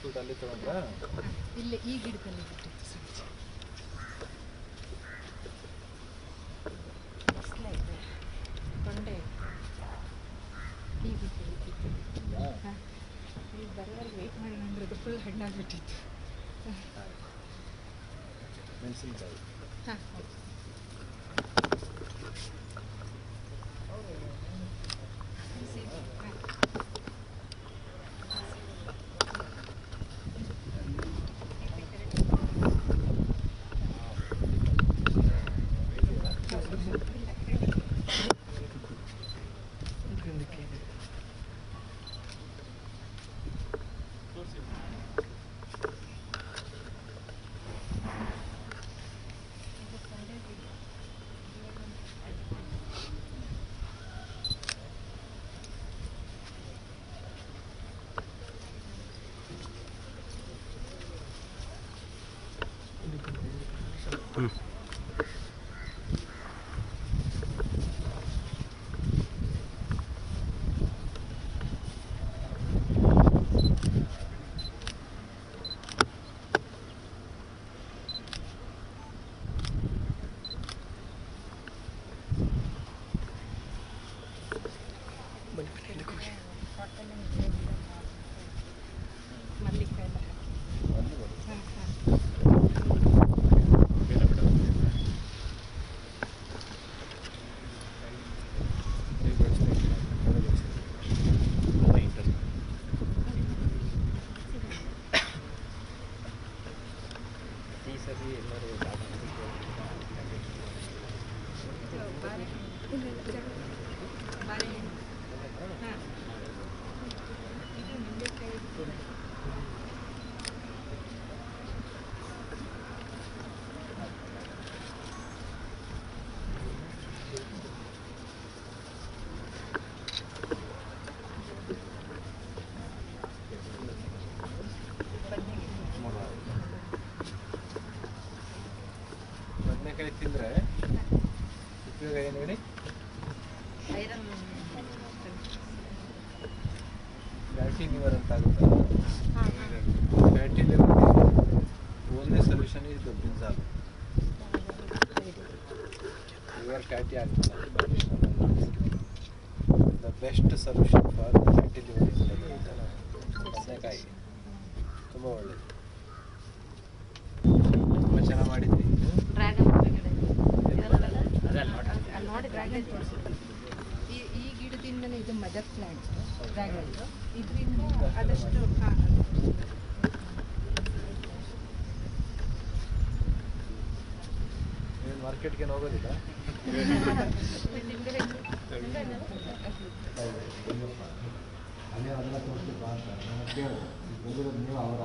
Fruit ಅಲ್ಲಿ ತಗೊಂಡ್ರಾ? ಇಲ್ಲೇ ಈ ಗಿಡದಲ್ಲಿ. ತೊಂಡೆ. ಈ ಗಿಡದಲ್ಲಿ ಬಿಟ್ಟಿತ್ತು ಹೌದಾ? ಹಾಂ. ಈಗ ಬರೋವರೆಗೆ ವೆಯ್ಟ್ ಅದು ಫುಲ್ ಹಣ್ಣಾಗ್ಬಿಟ್ಟಿತ್ತು ಮೆಣಸಿನ್ಕಾಯಿ. ಹಾಂ Mm. ಈ ಸರಿ ಎಲ್ಲರೂ ಬಾಳೆಹಣ್ಣು ಹಾಂ ಇದು ನಿಂಬೆಕಾಯಿ ತಿಂದರೆ ಉಪಯೋಗ ಏನು ಹೇಳಿ? ಫ್ಯಾಟಿ ಲಿವರ್ ಅಂತ ಆಗುತ್ತಲ್ಲ ಹಾಂ fatty liver only solution the brinjal liver fatty ಆಗುತ್ತಲ್ಲ the best solution for fatty liver is ಬದನೆಕಾಯಿ ತುಂಬ ಒಳ್ಳೆಯದು ತುಂಬ ಚೆನ್ನಾಗಿ ಮಾಡಿದ್ರಿ ಡ್ರ್ಯಾಗನ್ ಹೊರಗಡೆ ಅದೇ ಅಲ್ಲಿ ಡ್ರ್ಯಾಗನ್ ಈ ಈ ಗಿಡದಿಂದನೇ ಇದು ಮದರ್ ಪ್ಲಾಂಟ್ ಡ್ರ್ಯಾಗನ್ ಇದರಿಂದ ಆದಷ್ಟು ಹಾಂ. ಮಾರ್ಕೆಟ್ಗೆ ಹೋಗೋದಿಲ್ಲ ಅಲ್ಲೇ ಅದೆಲ್ಲ ತೋರಿಸ್ತಿಲ್ವಾ ಅಂತ ನಾನು ಕೇಳಿದೆ ಬಂದಿರೋದು ನೀವು ಅವರ